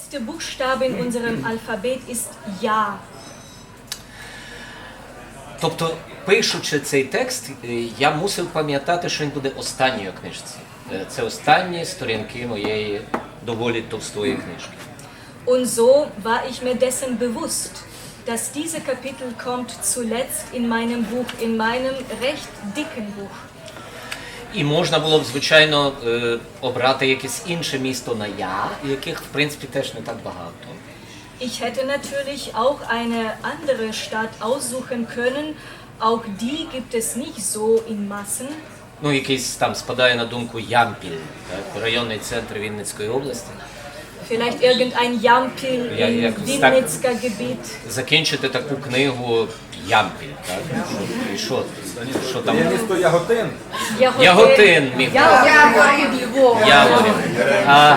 letzte Buchstabe in unserem Alphabet ist Ja. Тобто, пишучи цей текст, е, я мусив пам'ятати, що він буде останньою книжці. Е, Це останні сторінки моєї доволі товстої книжки. Und so war ich mir dessen bewusst, dass diese Kapitel kommt zuletzt in meinem Buch, in meinem recht dicken Buch. І можна було б, звичайно, е, обрати якесь інше місто на я, яких, в принципі, теж не так багато. Ich hätte natürlich auch eine andere Stadt aussuchen können. Auch die gibt es nicht so in Massen. Ну, якийсь там спадає на думку Ямпіль, так, районний центр Вінницької області. Vielleicht irgendein Jampil Ja, im Gebiet. Закінчити таку книгу Ямпіль, так? І що, що там? Є місто Яготин. Jahotel- Яготин міг. Яворів Львова. Яворів. А,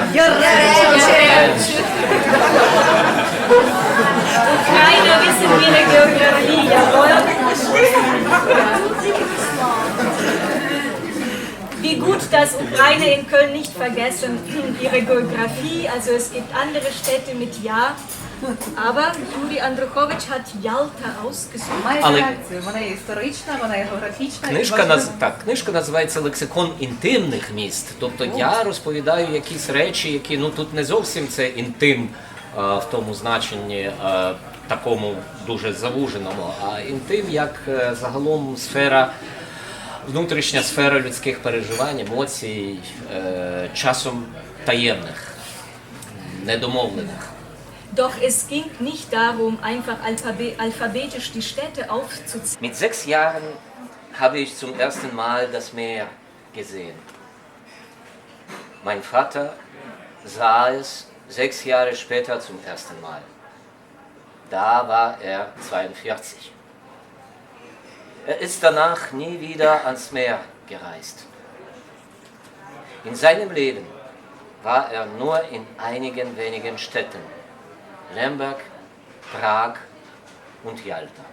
Ukrainer wissen ihre Geografie, jawohl. Wie gut, dass Ukrainer in Köln nicht vergessen ihre Geografie. Also es gibt andere Städte mit Ja. Aber Juri Andruchowitsch hat Jalta ausgesucht. Має Але- реакцію. Вона є історична, вона є географічна. і Книжка, важлива. наз... так, книжка називається Лексикон інтимних міст. Тобто я розповідаю якісь речі, які ну тут не зовсім це інтим а, в тому значенні а, такому дуже завуженому, а інтим як е, загалом сфера. Внутрішня сфера людських переживань, емоцій, е, часом таємних, недомовлених. Doch es ging nicht darum, einfach alphabe alphabetisch die Städte aufzuzählen. Mit sechs Jahren habe ich zum ersten Mal das Meer gesehen. Mein Vater sah es sechs Jahre später zum ersten Mal. Da war er 42. Er ist danach nie wieder ans Meer gereist. In seinem Leben war er nur in einigen wenigen Städten. Lemberg, Prag und Jalta.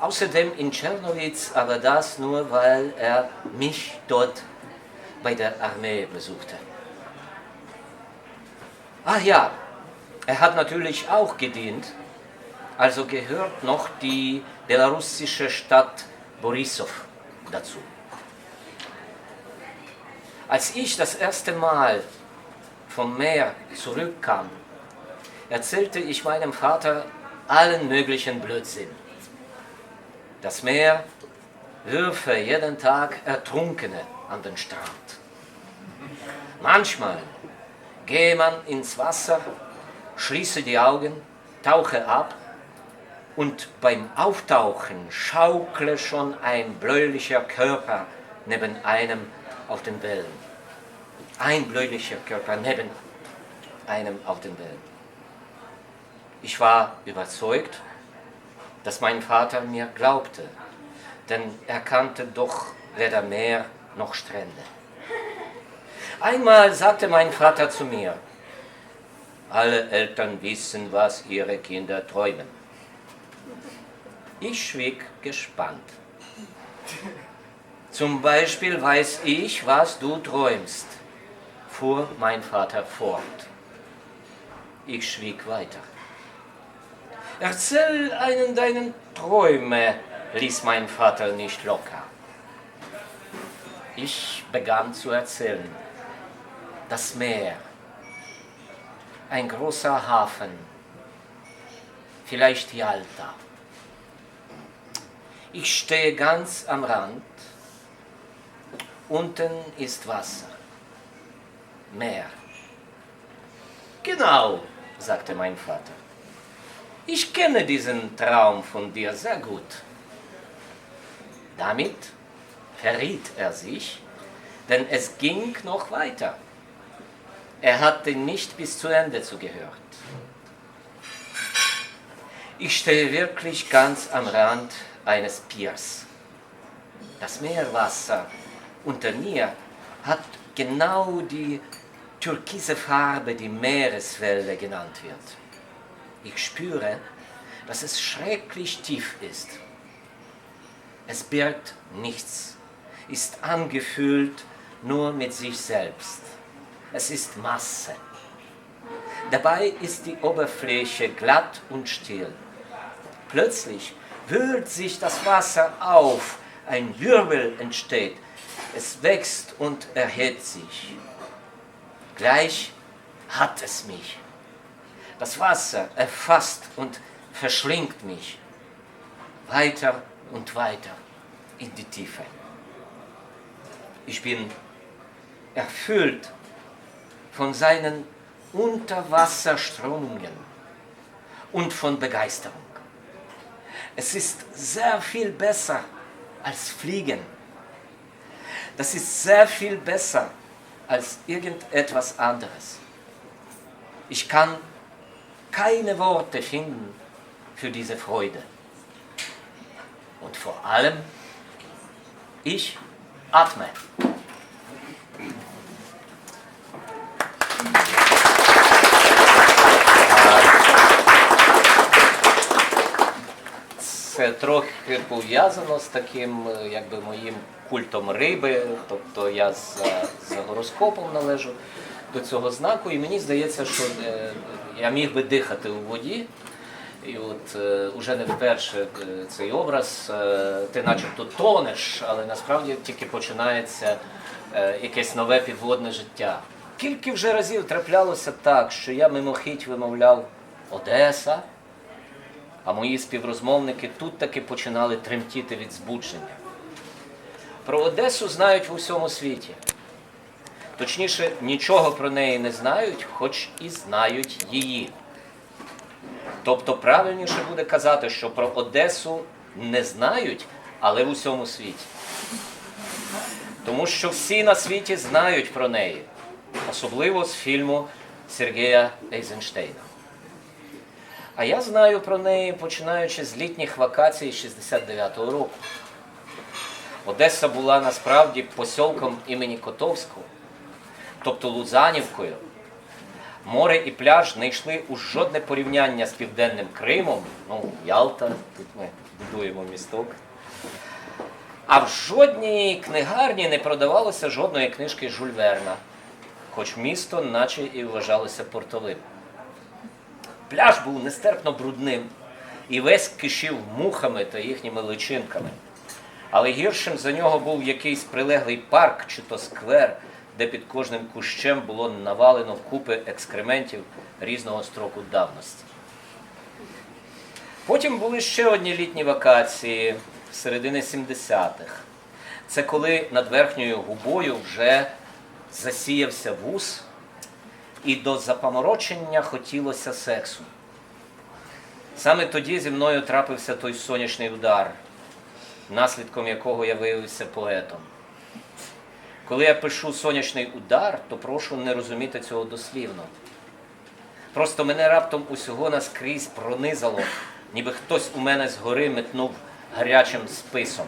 Außerdem in Tschernowitz, aber das nur, weil er mich dort bei der Armee besuchte. Ach ja, er hat natürlich auch gedient, also gehört noch die belarussische Stadt Borisov dazu. Als ich das erste Mal vom Meer zurückkam, erzählte ich meinem Vater allen möglichen Blödsinn. Das Meer würfe jeden Tag Ertrunkene an den Strand. Manchmal gehe man ins Wasser, schließe die Augen, tauche ab und beim Auftauchen schaukle schon ein bläulicher Körper neben einem auf den Wellen. Ein bläulicher Körper neben einem auf den Wellen. Ich war überzeugt, dass mein Vater mir glaubte, denn er kannte doch weder Meer noch Strände. Einmal sagte mein Vater zu mir, alle Eltern wissen, was ihre Kinder träumen. Ich schwieg gespannt. Zum Beispiel weiß ich, was du träumst, fuhr mein Vater fort. Ich schwieg weiter. Erzähl einen deinen Träume, ließ mein Vater nicht locker. Ich begann zu erzählen. Das Meer, ein großer Hafen, vielleicht Jalta. Ich stehe ganz am Rand. Unten ist Wasser. Meer. Genau, sagte mein Vater. Ich kenne diesen Traum von dir sehr gut. Damit verriet er sich, denn es ging noch weiter. Er hatte nicht bis zu Ende zugehört. Ich stehe wirklich ganz am Rand eines Piers. Das Meerwasser unter mir hat genau die türkise Farbe, die Meereswelle genannt wird. Ich spüre, dass es schrecklich tief ist. Es birgt nichts, ist angefüllt nur mit sich selbst. Es ist Masse. Dabei ist die Oberfläche glatt und still. Plötzlich wühlt sich das Wasser auf, ein Wirbel entsteht, es wächst und erhebt sich. Gleich hat es mich. Das Wasser erfasst und verschlingt mich weiter und weiter in die Tiefe. Ich bin erfüllt von seinen Unterwasserströmungen und von Begeisterung. Es ist sehr viel besser als Fliegen. Das ist sehr viel besser als irgendetwas anderes. Ich kann keine Worte finden für diese Freude. Und vor allem, ich atme. Це трохи пов'язано з таким е, якби моїм культом риби, тобто я за, за гороскопом належу до цього знаку, і мені здається, що е, я міг би дихати у воді. І от е, уже не вперше е, цей образ, ти начебто тонеш, але насправді тільки починається якесь нове підводне життя. Кілька вже разів траплялося так, що я мимохідь вимовляв Одеса, а мої співрозмовники тут таки починали тремтіти від збудження. Про Одесу знають в усьому світі. Точніше, нічого про неї не знають, хоч і знають її. Тобто правильніше буде казати, що про Одесу не знають, але в усьому світі. Тому що всі на світі знають про неї, особливо з фільму Сергія Ейзенштейна. А я знаю про неї, починаючи з літніх вакацій 69-го року. Одеса була насправді посілком імені Котовського, тобто Лузанівкою. Море і пляж не йшли у жодне порівняння з південним Кримом, ну, Ялта, тут ми будуємо місток. А в жодній книгарні не продавалося жодної книжки Жюль Верна, хоч місто наче і вважалося портовим. Пляж був нестерпно брудним і весь кишів мухами та їхніми личинками. Але гіршим за нього був якийсь прилеглий парк чи то сквер, де під кожним кущем було навалено купи екскрементів різного строку давності. Потім були ще одні літні вакації середини 70-х. Це коли над верхньою губою вже засіявся вус, і до запаморочення хотілося сексу. Саме тоді зі мною трапився той сонячний удар, наслідком якого я виявився поетом. Коли я пишу сонячний удар, то прошу не розуміти цього дослівно. Просто мене раптом усього наскрізь пронизало, ніби хтось у мене згори метнув гарячим списом.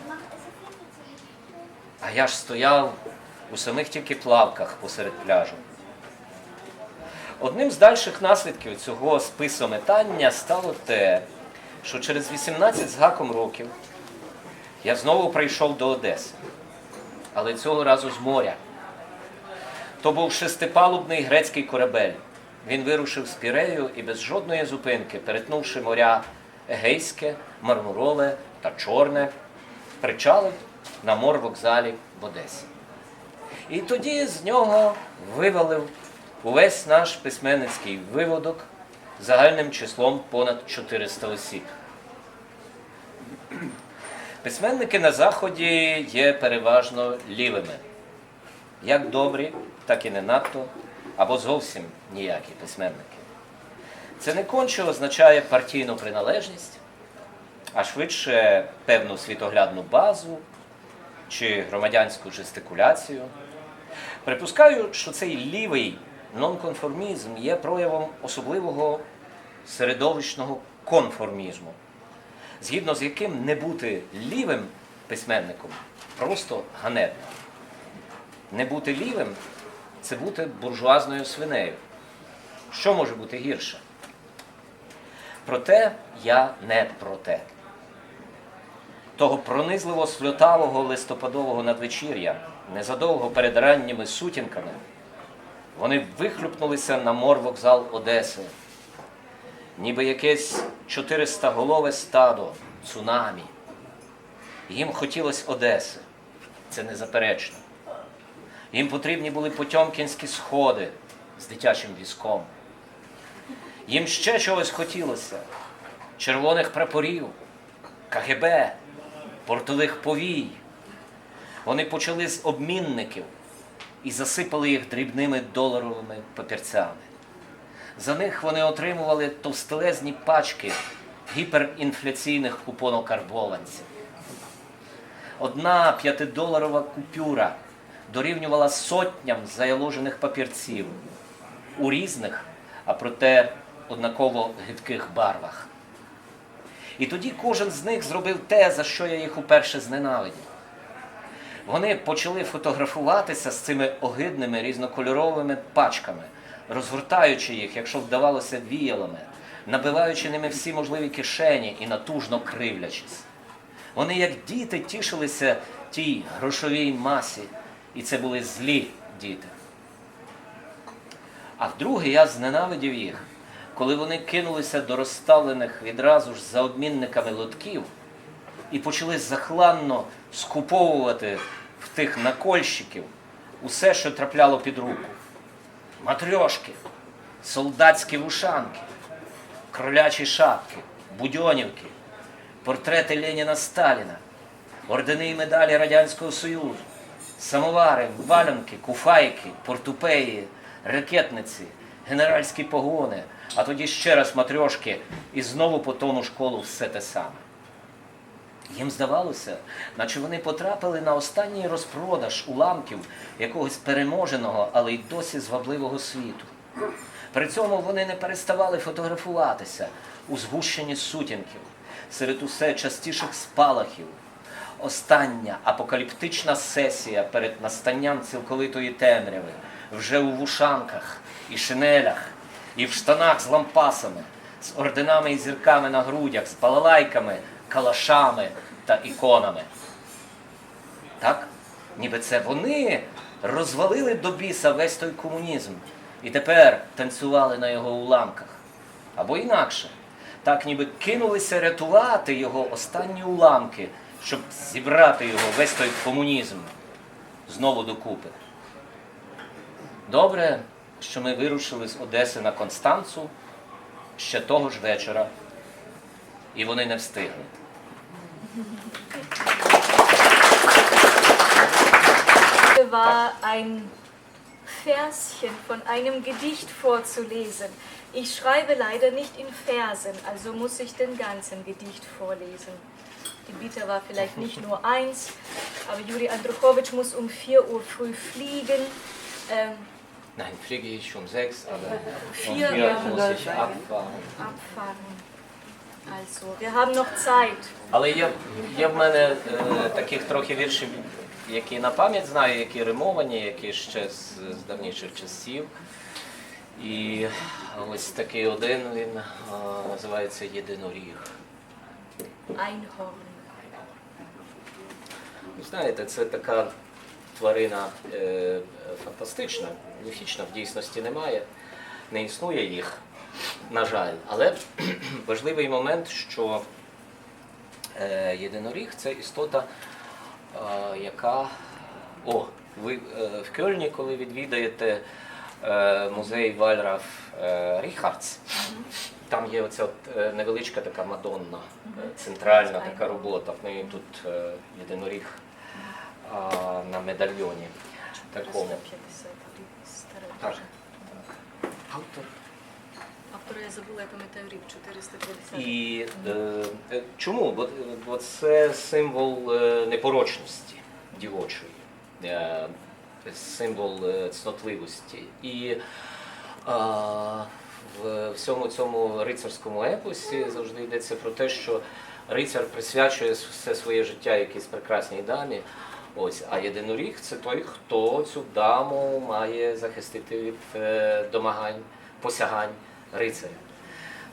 А я ж стояв у самих тільки плавках посеред пляжу. Одним з дальших наслідків цього списометання стало те, що через 18 з гаком років я знову прийшов до Одеси, але цього разу з моря. То був шестипалубний грецький корабель. Він вирушив з Пірею і без жодної зупинки, перетнувши моря Егейське, Мармурове та Чорне, причалив на морвокзалі в Одесі. І тоді з нього вивалив увесь наш письменницький виводок загальним числом понад 400 осіб. Письменники на Заході є переважно лівими. Як добрі, так і не надто, або зовсім ніякі письменники. Це не конче означає партійну приналежність, а швидше певну світоглядну базу чи громадянську жестикуляцію. Припускаю, що цей лівий нонконформізм є проявом особливого середовищного конформізму, згідно з яким не бути лівим письменником просто ганебно. Не бути лівим це бути буржуазною свинею. Що може бути гірше? Проте я не про те. Того пронизливо сльотавого листопадового надвечір'я, незадовго перед ранніми сутінками, Вони вихлюпнулися на морвокзал Одеси, ніби якесь 400-голове стадо, цунамі. Їм хотілося Одеси, це незаперечно. Їм потрібні були потьомкінські сходи з дитячим візком. Їм ще чогось хотілося: червоних прапорів, КГБ, портових повій. Вони почали з обмінників і засипали їх дрібними доларовими папірцями. За них вони отримували товстелезні пачки гіперінфляційних купонокарбованців. Одна п'ятидоларова купюра дорівнювала сотням заяложених папірців у різних, а проте однаково гидких барвах. І тоді кожен з них зробив те, за що я їх уперше зненавидів. Вони почали фотографуватися з цими огидними різнокольоровими пачками, розгортаючи їх, якщо вдавалося віялами, набиваючи ними всі можливі кишені і натужно кривлячись. Вони, як діти, тішилися тій грошовій масі, і це були злі діти. А вдруге я зненавидів їх, коли вони кинулися до розставлених відразу ж за обмінниками лотків і почали захланно скуповувати в тих накольщиків усе, що трапляло під руку. Матрьошки, солдатські вушанки, кролячі шапки, будьонівки, портрети Леніна Сталіна, ордени і медалі Радянського Союзу, самовари, валянки, куфайки, портупеї, ракетниці, генеральські погони, а тоді ще раз матрьошки і знову по тому школу все те саме. Їм здавалося, наче вони потрапили на останній розпродаж уламків якогось переможеного, але й досі звабливого світу. При цьому вони не переставали фотографуватися у згущенні сутінків, серед усе частіших спалахів. Остання апокаліптична сесія перед настанням цілковитої темряви, вже у вушанках і шинелях, і в штанах з лампасами, з орденами і зірками на грудях, з балалайками, калашами та іконами. Так? Ніби це вони розвалили до біса весь той комунізм і тепер танцювали на його уламках. Або інакше, так ніби кинулися рятувати його останні уламки, щоб зібрати його весь той комунізм знову докупи. Добре, що ми вирушили з Одеси на Констанцу ще того ж вечора, і вони не встигли. war ein Verschen von einem Gedicht vorzulesen. Ich schreibe leider nicht in Versen, also muss ich den ganzen Gedicht vorlesen. Die Bitte war vielleicht nicht nur eins, aber Juri Andruchowitsch muss um 4 Uhr früh fliegen. Ähm, Nein, fliege ich um sechs, aber um Vier, vier ja. muss ich abfahren. abfahren. Але є, є в мене е, таких трохи віршів, які на пам'ять знаю, які римовані, які ще з, з давніших часів. І ось такий один він е, називається Єдиноріг. Ви знаєте, це така тварина е, фантастична, міфічна, в дійсності немає, не існує їх, на жаль. Але важливий момент, що е, єдиноріг це істота, е, яка. О, ви е, в Кельні, коли відвідаєте музей Вальраф Ріхардс, там є оця невеличка така Мадонна, центральна така робота. В неї тут єдиноріг на медальйоні. Такому. Так. Автор. Автора я забула, я пам'ятаю рік 450. І е, е, чому? Бо, бо це символ е, непорочності дівочої, е, символ е, цнотливості. І а, в всьому цьому рицарському епосі завжди йдеться про те, що рицар присвячує все своє життя якійсь прекрасній дамі. Ось, а єдиноріг це той, хто цю даму має захистити від е, домагань, посягань рицаря.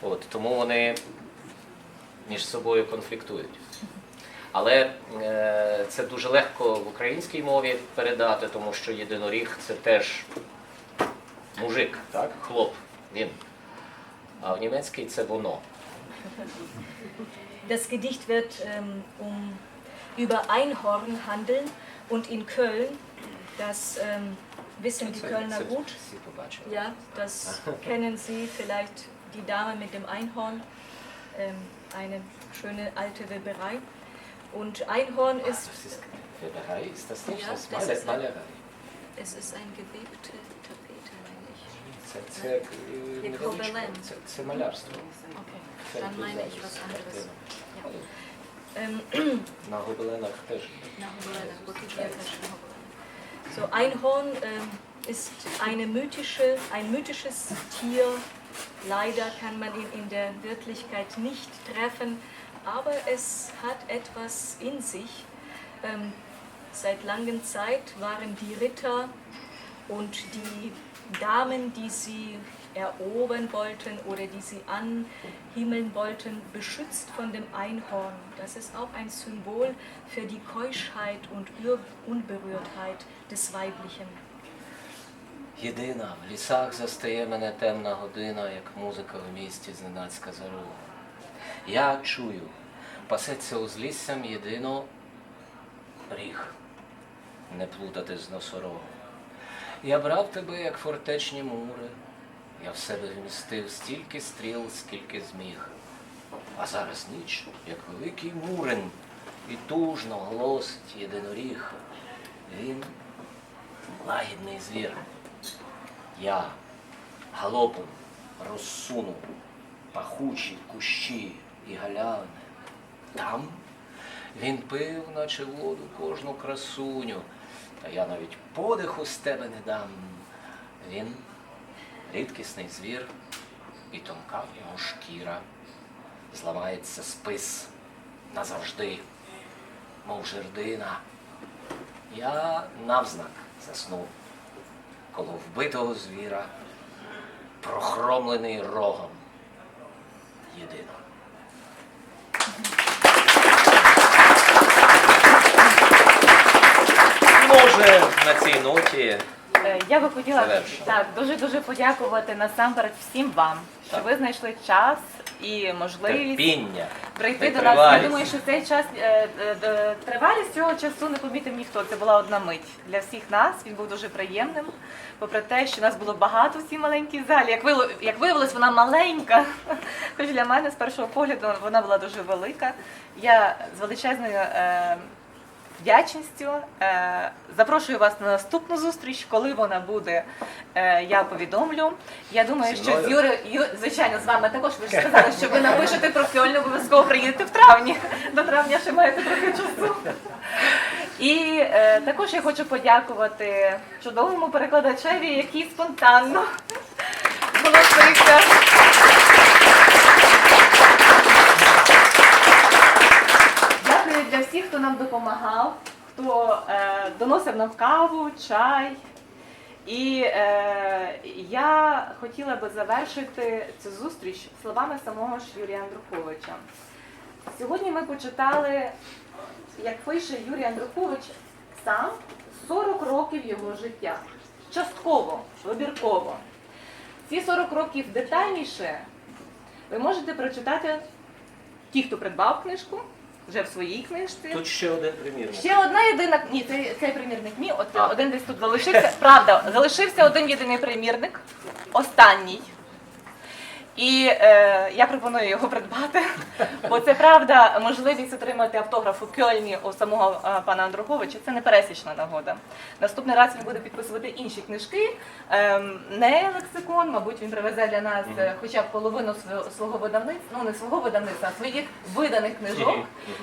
От, тому вони між собою конфліктують. Але е, це дуже легко в українській мові передати, тому що єдиноріг це теж мужик, так? Хлоп, він. А в німецькій це воно. Das Gedicht wird ähm, um, über Einhorn handeln und in Köln, das ähm, wissen die Це- Kölner це gut, Всі побачили. ja, das kennen Sie vielleicht, die Dame mit dem Einhorn, ähm, eine schöne alte Weberei. Und Einhorn ist, Das ist Weberei, ist das nicht? Ja, das das Maler, ist- Malerei. es ist ein gewebte Tapete, meine ich. Це, це, е, Як невеличке. гобелен. це, це малярство. Okay, Це dann meine ich пейзаж was з anderes. картини. Ähm, На гобеленах теж. Na, Hobbelana, wirklich sehr, sehr schön Hobbelana. So, Einhorn ähm, ist eine mythische, ein mythisches Tier. Leider kann man ihn in der Wirklichkeit nicht treffen, aber es hat etwas in sich. Ähm, seit langer Zeit waren die Ritter und die Damen, die sie erobern wollten oder die sie anhimmeln wollten, beschützt von dem Einhorn. Das ist auch ein Symbol für die Keuschheit und Ur- Unberührtheit des Weiblichen. Єдина, в лісах застає мене темна година, як музика в місті зненацька зарова. Я чую, пасеться узліссям єдино ріг, не плутати з носорогом. Я брав тебе, як фортечні мури, Я в себе вмістив стільки стріл, скільки зміг. А зараз ніч, як великий мурин, і тужно голосить єдиноріг. Він лагідний звір. Я галопом розсунув пахучі кущі і галявини. Там він пив, наче воду, кожну красуню, та я навіть подиху з тебе не дам. Він рідкісний звір, і тонка в нього шкіра. Зламається спис назавжди, мов жердина. Я навзнак заснув коло вбитого звіра, прохромлений рогом єдино. Може, на цій ноті Е, Я би хотіла Завершуємо. так дуже дуже подякувати насамперед всім вам, що Так. ви знайшли час і можливість терпіння, прийти до нас. Я витривалість. думаю, що цей час е, е, е, тривалість цього часу не помітив ніхто. Це була одна мить для всіх нас. Він був дуже приємним. Попри те, що нас було багато в цій маленькій залі. Як виявило- як виявилось, вона маленька. Хоч для мене з першого погляду вона була дуже велика. Я з величезною. е, вдячністю. Е, Запрошую вас на наступну зустріч, коли вона буде, е, я повідомлю. Я думаю, що з Юри, Ю, звичайно, з вами також ви ж сказали, що ви напишете про Кьольн, обов'язково приїдете в травні. До травня ще маєте трохи часу. І е, також я хочу подякувати чудовому перекладачеві, який спонтанно зголосився. Всіх, хто нам допомагав, хто е, доносив нам каву, чай. І е, я хотіла би завершити цю зустріч словами самого ж Юрія Андруховича. Сьогодні ми почитали, як пише Юрій Андрухович сам 40 років його життя. Частково, вибірково. Ці 40 років детальніше ви можете прочитати ті, хто придбав книжку, вже в своїй книжці. Тут ще один примірник. Ще одна єдина ні, цей, цей примірник мій, от А. один десь тут залишився. Правда, залишився один єдиний примірник, останній. І е, я пропоную його придбати, бо це правда можливість отримати автограф у Кьольні у самого е, пана Андруховича. Це не пересічна нагода. Наступний раз він буде підписувати інші книжки, ем, не лексикон, мабуть, він привезе для нас е, хоча б половину свого, свого видавництва, ну не свого видавництва, а своїх виданих книжок.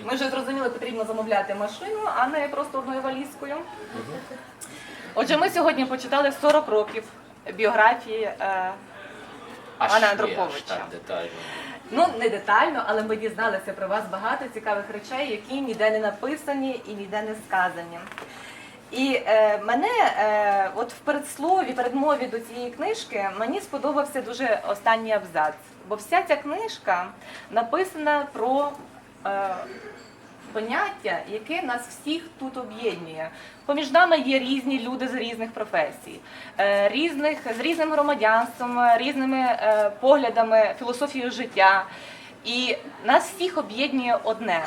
Ми вже зрозуміли, потрібно замовляти машину, а не просто одною валізкою. Отже, ми сьогодні почитали 40 років біографії. е, Пана ні, Андруховича. Так, детально. Ну, не детально, але ми дізналися про вас багато цікавих речей, які ніде не написані і ніде не сказані. І е, мене е, от в передслові, передмові до цієї книжки мені сподобався дуже останній абзац. Бо вся ця книжка написана про е, поняття, яке нас всіх тут об'єднує. Поміж нами є різні люди з різних професій, е, різних, з різним громадянством, різними е, поглядами, філософією життя. І нас всіх об'єднує одне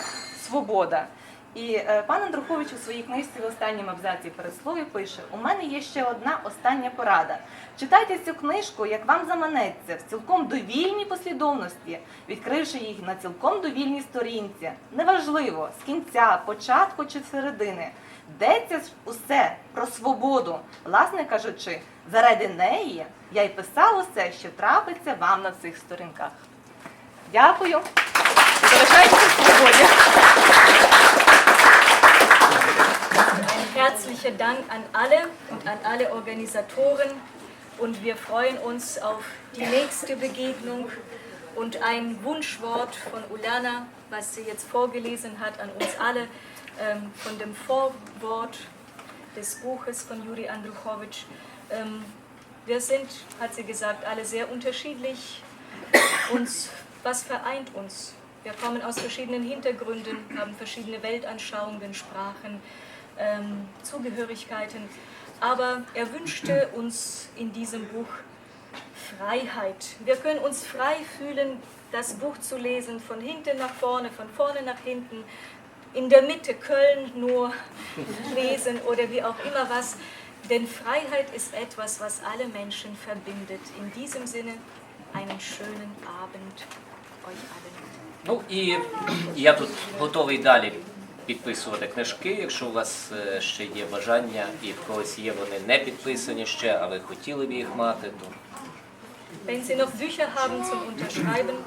свобода. І е, пан Андрухович у своїй книжці в останньому абзаці передслові пише: У мене є ще одна остання порада. Читайте цю книжку, як вам заманеться, в цілком довільній послідовності, відкривши їх на цілком довільній сторінці. Неважливо, з кінця, початку чи середини. Йдеться ж усе про свободу. Власне кажучи, заради неї я й писав усе, що трапиться вам на цих сторінках. Дякую. Залишайтеся свободі. Herzlichen Dank an alle und an alle Organisatoren und wir freuen uns auf die nächste Begegnung und ein Wunschwort von Ulana, was sie jetzt vorgelesen hat an uns alle, ähm, von dem Vorwort des Buches von Juri Andruchowitsch. Ähm, wir sind, hat sie gesagt, alle sehr unterschiedlich. Uns, was vereint uns? Wir kommen aus verschiedenen Hintergründen, haben verschiedene Weltanschauungen, Sprachen, ähm, Zugehörigkeiten. Aber er wünschte uns in diesem Buch Freiheit. Wir können uns frei fühlen, das Buch zu lesen, von hinten nach vorne, von vorne nach hinten, in der Mitte Köln nur lesen oder wie auch immer was. Denn Freiheit ist etwas, was alle Menschen verbindet. In diesem Sinne einen schönen Abend euch allen. Ну і я тут готовий далі підписувати книжки. Якщо у вас е, ще є бажання і в когось є вони не підписані ще, а ви хотіли б їх мати, то Wenn Sie noch Bücher haben zum Unterschreiben,